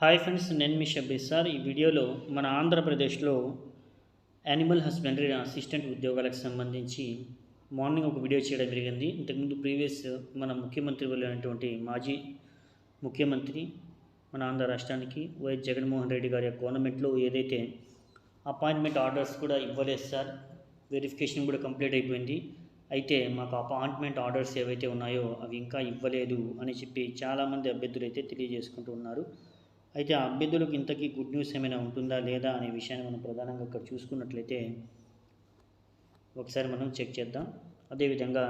Hi friends నేను మీ Shabbi sir. ఈ వీడియోలో మన ఆంధ్రప్రదేశ్లో యానిమల్ హస్బెండరీ అసిస్టెంట్ ఉద్యోగాలకు సంబంధించి మార్నింగ్ ఒక వీడియో చేయడం జరిగింది. ఇంతకుముందు ప్రీవియస్ మన ముఖ్యమంత్రి వెళ్ళినటువంటి మాజీ ముఖ్యమంత్రి మన ఆంధ్ర రాష్ట్రానికి వైఎస్ జగన్మోహన్ రెడ్డి గారి గవర్నమెంట్లో ఏదైతే అపాయింట్మెంట్ ఆర్డర్స్ కూడా ఇవ్వలేదు సార్ వెరిఫికేషన్ కూడా కంప్లీట్ అయిపోయింది. అయితే మాకు అపాయింట్మెంట్ ఆర్డర్స్ ఏవైతే ఉన్నాయో అవి ఇంకా ఇవ్వలేదు అని చెప్పి చాలామంది అభ్యర్థులు అయితే తెలియజేసుకుంటూ ఉన్నారు. అయితే ఆ అభ్యర్థులకు ఇంతకీ గుడ్ న్యూస్ ఏమైనా ఉంటుందా లేదా అనే విషయాన్ని మనం ప్రధానంగా ఇక్కడ చూసుకున్నట్లయితే ఒకసారి మనం చెక్ చేద్దాం. అదేవిధంగా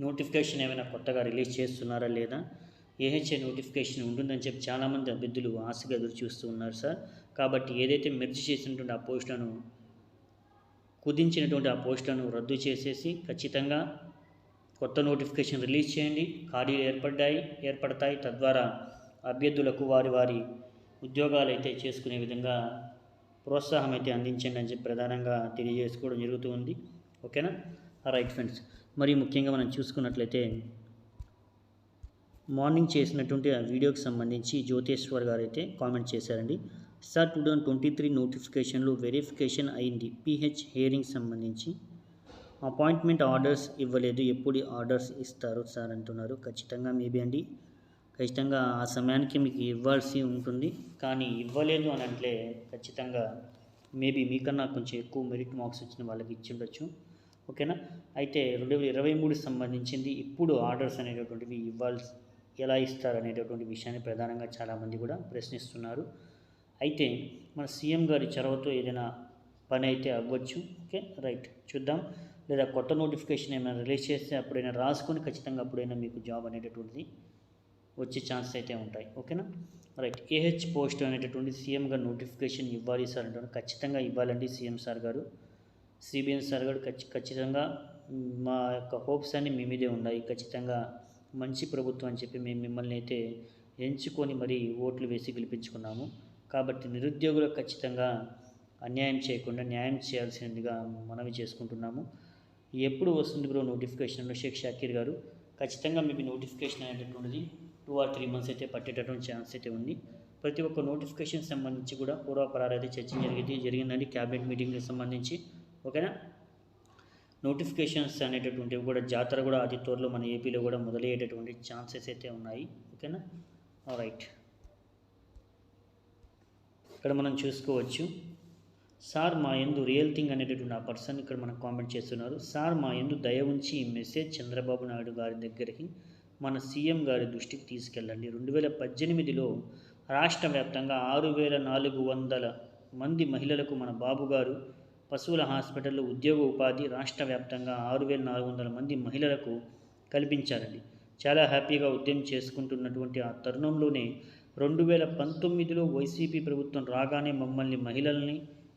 నోటిఫికేషన్ ఏమైనా కొత్తగా రిలీజ్ చేస్తున్నారా లేదా ఏహెచ్ఏ నోటిఫికేషన్ ఉంటుందని చెప్పి చాలామంది అభ్యర్థులు ఆశగా ఎదురు చూస్తూ ఉన్నారు సార్. కాబట్టి ఏదైతే మెర్జ్ చేసినటువంటి ఆ పోస్టులను కుదించినటువంటి ఆ పోస్టులను రద్దు చేసేసి ఖచ్చితంగా కొత్త నోటిఫికేషన్ రిలీజ్ చేయండి. ఖాళీలు ఏర్పడ్డాయి ఏర్పడతాయి. తద్వారా అభ్యర్థులకు వారి వారి ఉద్యోగాలు అయితే చేసుకునే విధంగా ప్రోత్సాహం అయితే అందించండి అని చెప్పి ప్రధానంగా తెలియజేసుకోవడం జరుగుతూ ఉంది. ఓకేనా? రైట్ ఫ్రెండ్స్ మరి ముఖ్యంగా మనం చూసుకున్నట్లయితే మార్నింగ్ చేసినటువంటి ఆ వీడియోకి సంబంధించి జ్యోతేశ్వర్ గారు అయితే కామెంట్ చేశారండి. Sir two thousand twenty three నోటిఫికేషన్లో వెరిఫికేషన్ అయింది. పిహెచ్ హియరింగ్ సంబంధించి అపాయింట్మెంట్ ఆర్డర్స్ ఇవ్వలేదు. ఎప్పుడు ఆర్డర్స్ ఇస్తారు సార్ అంటున్నారు. ఖచ్చితంగా మేబీ అండి. ఖచ్చితంగా ఆ సమయానికి మీకు ఇవ్వాల్సి ఉంటుంది. కానీ ఇవ్వలేదు అని అంటే ఖచ్చితంగా మేబీ మీకన్నా కొంచెం ఎక్కువ మెరిట్ మార్క్స్ వచ్చిన వాళ్ళకి ఇచ్చి ఉండొచ్చు. ఓకేనా? అయితే రెండు వేల ఇరవై మూడు సంబంధించింది ఇప్పుడు ఆర్డర్స్ అనేటటువంటివి ఇవ్వాల్సి ఎలా ఇస్తారు అనేటటువంటి విషయాన్ని ప్రధానంగా చాలామంది కూడా ప్రశ్నిస్తున్నారు. అయితే మన సీఎం గారి చొరవతో ఏదైనా పని అయితే అవ్వచ్చు. ఓకే? రైట్. చూద్దాం. లేదా కొత్త నోటిఫికేషన్ ఏమైనా రిలీజ్ చేస్తే అప్పుడైనా రాసుకొని ఖచ్చితంగా అప్పుడైనా మీకు జాబ్ అనేటటువంటిది వచ్చే ఛాన్స్ అయితే ఉంటాయి. ఓకేనా? రైట్. ఏహెచ్ పోస్ట్ అనేటటువంటి సీఎం గారు నోటిఫికేషన్ ఇవ్వాలి సార్ అంటే ఖచ్చితంగా ఇవ్వాలండి సీఎం సార్ గారు. సిబిఎన్ సార్ గారు ఖచ్చి ఖచ్చితంగా మా యొక్క హోప్స్ అన్ని మీ మీదే ఉన్నాయి. ఖచ్చితంగా మంచి ప్రభుత్వం అని చెప్పి మేము మిమ్మల్ని అయితే ఎంచుకొని మరీ ఓట్లు వేసి గెలిపించుకున్నాము. కాబట్టి నిరుద్యోగులకు ఖచ్చితంగా అన్యాయం చేయకుండా న్యాయం చేయాల్సిందిగా మనవి చేసుకుంటున్నాము. ఎప్పుడు వస్తుంది బ్రో నోటిఫికేషన్? షేక్ షాకీర్ గారు. ఖచ్చితంగా మీకు నోటిఫికేషన్ అనేటటువంటిది టూ ఆర్ త్రీ మంత్స్ అయితే పట్టేటటువంటి ఛాన్స్ అయితే ఉంది. ప్రతి ఒక్క నోటిఫికేషన్ సంబంధించి కూడా పూర్వపరాలు అయితే చర్చ జరిగింది జరిగిందండి. క్యాబినెట్ మీటింగ్కి సంబంధించి. ఓకేనా? నోటిఫికేషన్స్ అనేటటువంటివి కూడా జాతర కూడా అతి త్వరలో మన ఏపీలో కూడా మొదలయ్యేటటువంటి ఛాన్సెస్ అయితే ఉన్నాయి. ఓకేనా? రైట్ ఇక్కడ మనం చూసుకోవచ్చు. సార్ మా ఎందు రియల్ థింగ్ అనేటటువంటి ఆ పర్సన్ ఇక్కడ మనం కామెంట్ చేస్తున్నారు. సార్ మా ఎందు దయ ఉంచి ఈ మెసేజ్ చంద్రబాబు నాయుడు గారి దగ్గరికి మన సీఎం గారి దృష్టికి తీసుకెళ్ళండి. రెండు వేల పద్దెనిమిదిలో రాష్ట్ర వ్యాప్తంగా ఆరు వేల నాలుగు వందల మంది మహిళలకు మన బాబు గారు పశువుల హాస్పిటల్లో ఉద్యోగ ఉపాధి రాష్ట్ర వ్యాప్తంగా ఆరు వేల నాలుగు వందల మంది మహిళలకు కల్పించారండి. చాలా హ్యాపీగా ఉద్యమం చేసుకుంటున్నటువంటి ఆ తరుణంలోనే రెండు వేల పంతొమ్మిదిలో వైసీపీ ప్రభుత్వం రాగానే మమ్మల్ని మహిళల్ని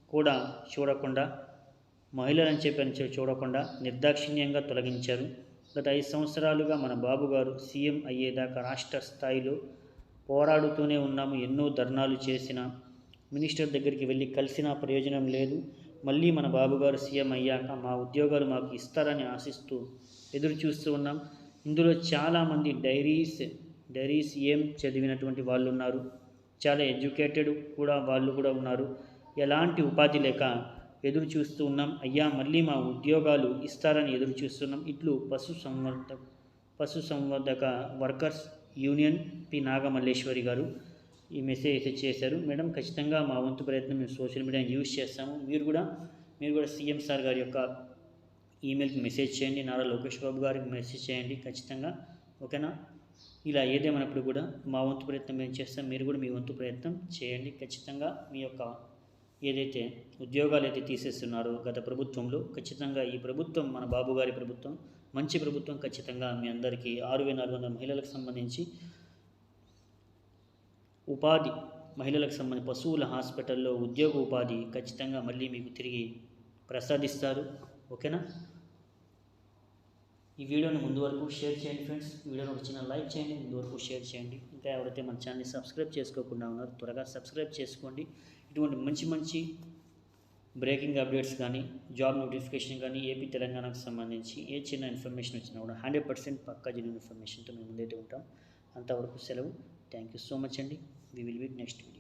కూడా చూడకుండా మహిళలని చెప్పని చూడకుండా నిర్దాక్షిణ్యంగా తొలగించారు. గత ఐదు సంవత్సరాలుగా మన బాబుగారు సీఎం అయ్యేదాకా రాష్ట్ర స్థాయిలో పోరాడుతూనే ఉన్నాము ఎన్నో ధర్నాలు చేసిన. మినిస్టర్ దగ్గరికి వెళ్ళి కలిసినా ప్రయోజనం లేదు. మళ్ళీ మన బాబుగారు సీఎం అయ్యాక మా ఉద్యోగాలు మాకు ఇస్తారని ఆశిస్తూ ఎదురు చూస్తూ ఉన్నాం. ఇందులో చాలామంది డైరీస్ డైరీస్ ఏం చదివినటువంటి వాళ్ళు ఉన్నారు. చాలా ఎడ్యుకేటెడ్ కూడా వాళ్ళు కూడా ఉన్నారు. ఎలాంటి ఉపాధి లేక ఎదురు చూస్తూ ఉన్నాం అయ్యా మళ్ళీ మా ఉద్యోగాలు ఇస్తారని ఎదురు చూస్తున్నాం ఇట్లు పశు సంవర్ధ పశు సంవర్ధక workers union P. Nagamalleswari garu ఈ మెసేజ్ చేశారు. మేడం ఖచ్చితంగా మా వంతు ప్రయత్నం మేము సోషల్ మీడియాని యూజ్ చేస్తాము. మీరు కూడా మీరు కూడా సీఎం సార్ గారి యొక్క ఈమెయిల్కి మెసేజ్ చేయండి. నారా లోకేష్ బాబు గారికి మెసేజ్ చేయండి. ఖచ్చితంగా ఓకేనా? ఇలా ఏదేమైనప్పుడు కూడా మా వంతు ప్రయత్నం మేము చేస్తాం. మీరు కూడా మీ వంతు ప్రయత్నం చేయండి. ఖచ్చితంగా మీ యొక్క ఏదైతే ఉద్యోగాలు అయితే తీసేస్తున్నారో గత ప్రభుత్వంలో ఖచ్చితంగా ఈ ప్రభుత్వం మన బాబు గారి ప్రభుత్వం మంచి ప్రభుత్వం ఖచ్చితంగా మీ అందరికీ ఆరు వేల నాలుగు వందల మహిళలకు సంబంధించి ఉపాధి మహిళలకు సంబంధించి పశువుల హాస్పిటల్లో ఉద్యోగ ఉపాధి ఖచ్చితంగా మళ్ళీ మీకు తిరిగి ప్రసాదిస్తారు. ఓకేనా? ఈ వీడియోని ముందు వరకు షేర్ చేయండి ఫ్రెండ్స్. వీడియోని ఒక చిన్న లైక్ చేయండి ముందు వరకు షేర్ చేయండి. ఇంకా ఎవరైతే మన ఛానల్ని సబ్స్క్రైబ్ చేసుకోకుండా ఉన్నారో త్వరగా సబ్స్క్రైబ్ చేసుకోండి. ఇటువంటి మంచి మంచి బ్రేకింగ్ అప్డేట్స్ కానీ జాబ్ నోటిఫికేషన్ కానీ ఏపీ తెలంగాణకు సంబంధించి ఏ చిన్న ఇన్ఫర్మేషన్ వచ్చినా కూడా హండ్రెడ్ పర్సెంట్ పక్కా జెన్యున్ ఇన్ఫర్మేషన్తో మేము ముందైతే ఉంటాం. అంతవరకు సెలవు. థ్యాంక్ యూ సో మచ్ అండి. We will beat next video